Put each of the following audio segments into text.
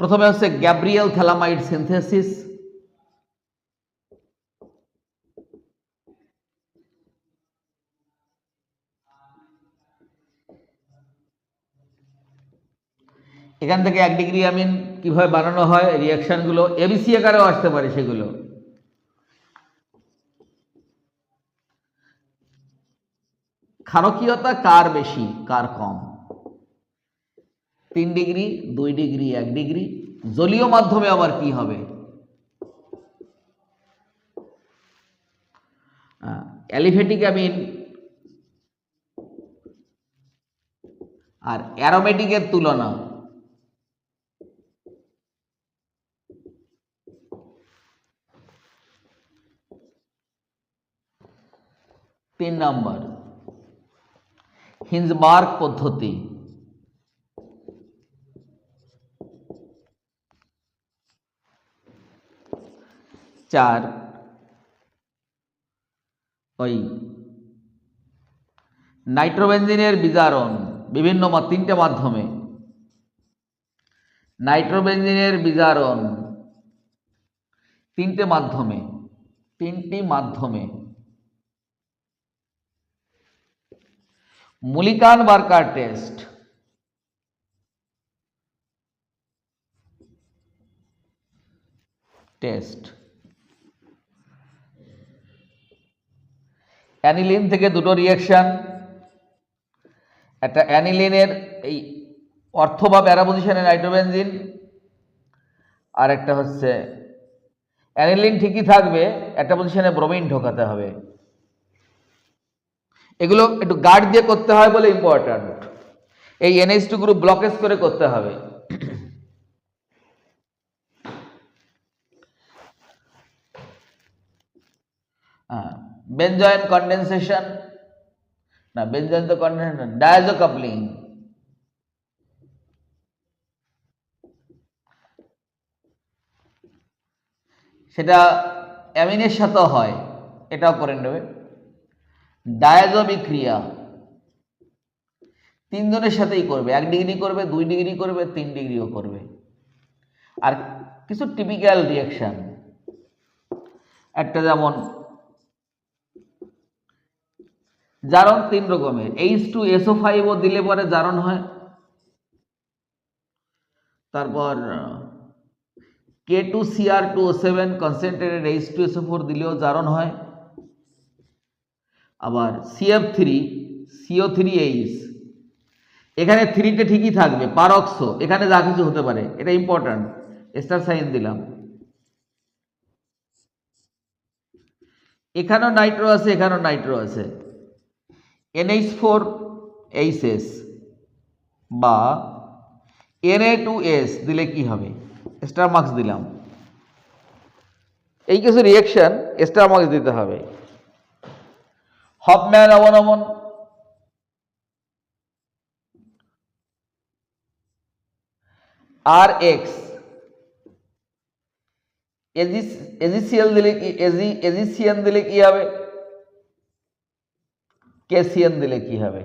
প্রথমে হচ্ছে Gabriel থ্যালামাইড synthesis. এখান থেকে এক ডিগ্রি আমিন কীভাবে বানানো হয়, রিয়াকশনগুলো এবিসি আকারেও আসতে পারে সেগুলো। ক্ষারকীয়তা কার বেশি, কার কম? তিন ডিগ্রি, দুই ডিগ্রি, এক ডিগ্রি। জলীয় মাধ্যমে আবার কি হবে? Aliphatic amine. আর অ্যারোমেটিকের তুলনা। তিন নম্বর। হিঞ্জবার্গ পদ্ধতি। চার। ওই। নাইট্রোবেনজিনের বিজারণ বিভিন্ন তিনটে মাধ্যমে। নাইট্রোবেনজিনের বিজারণ তিনটে মাধ্যমে। তিনটি মাধ্যমে। Mulliken Barker test. Test. Aniline থেকে দুটো রিয়াকশন একটা অ্যানিলিনের এই অর্থ বা প্যারাপোজিশনের নাইট্রোবেনজিন আর একটা হচ্ছে অ্যানিলিন ঠিকই থাকবে একটা পজিশনে ব্রোমিন ঢোকাতে হবে। এগুলো একটু গার্ড দিয়ে করতে হয় বলে ইম্পর্ট্যান্ট এই এনএইচ টু গ্রুপ ব্লকেজ করে করতে হবে। হ্যাঁ বেনজয়েন কন্ডেনসেশন না বেনজয়েন তো কন্ডেনসেশন ডায়াজো কাপলিং সেটা অ্যামিনের সাথেও হয়, এটাও করে নেবে। ডায়াজো বিক্রিয়া তিনজনের সাথেই করবে, এক ডিগ্রি করবে, দুই ডিগ্রি করবে, তিন ডিগ্রিও করবে। আর কিছু টিপিক্যাল রিয়াকশন একটা যেমন জারণ তিন রকমের এইচ টু এসও ফাইভও দিলে পরে জারণ হয়। তারপর K two CR two O seven concentrated H two SO four দিলেও জারণ হয়। আবার CF three CO three H এখানে থ্রিতে ঠিকই থাকবে পারক্সো এখানে যা কিছু হতে পারে, এটা ইম্পর্ট্যান্ট স্টার সাইন দিলাম। এখানেও নাইট্রো আছে, এখানেও নাইট্রো আছে। এনএইচ ফোর এইচএস বা এনএ টু এস দিলে কি হবে? স্টার মার্কস দিলাম। এই কিছু রিয়েকশন স্টার মার্কস দিতে হবে। হপম্যান অবনমন আর এক্স এজিসিএল দিলে কি এজি এজিসিএন দিলে কি হবে? কেসিএন দিলে কি হবে?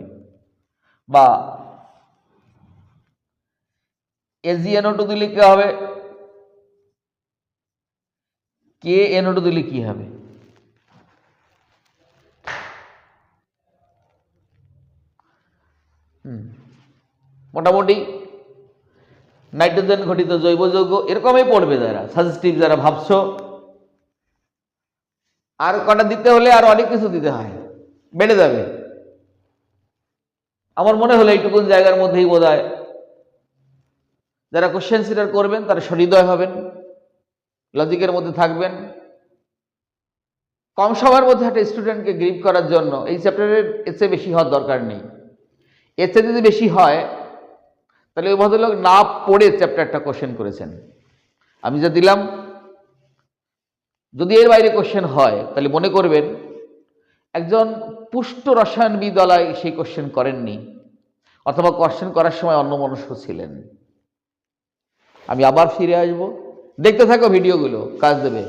বা এজিএনও টু দিলে কি হবে? কে এনও টু দিলে কি হবে? মোটামুটি নাইট্রোজেন ঘটিত জৈব যৌগ এরকমই পড়বে যারা সাজেস্টিভ যারা ভাবছ। আর কটা দিতে হলে আর অনেক কিছু দিতে হয়, বেড়ে যাবে। আমার মনে হলো এইটুকুন জায়গার মধ্যেই বোধ হয় যারা কোশ্চেন সিটার করবেন, তারা সহৃদয় হবেন লজিকের মধ্যে থাকবেন। কম সময়ের মধ্যে একটা স্টুডেন্টকে গ্রিপ করার জন্য এই চ্যাপ্টারের চেয়ে বেশি হওয়ার দরকার নেই। চেয়ে যদি বেশি হয়, তাহলে ওই ভদ্রলোক না পড়ে চ্যাপ্টারটা কোশ্চেন করেছেন। আমি যা দিলাম, যদি এর বাইরে কোশ্চেন হয়, তাহলে মনে করবেন একজন পুষ্ট রসায়নবিদলায় সেই কোশ্চেন করেননি, অথবা কোশ্চেন করার সময় অন্য মনস্ক ছিলেন। আমি আবার ফিরে আসব। দেখতে থাকো ভিডিওগুলো কাজ দেবে।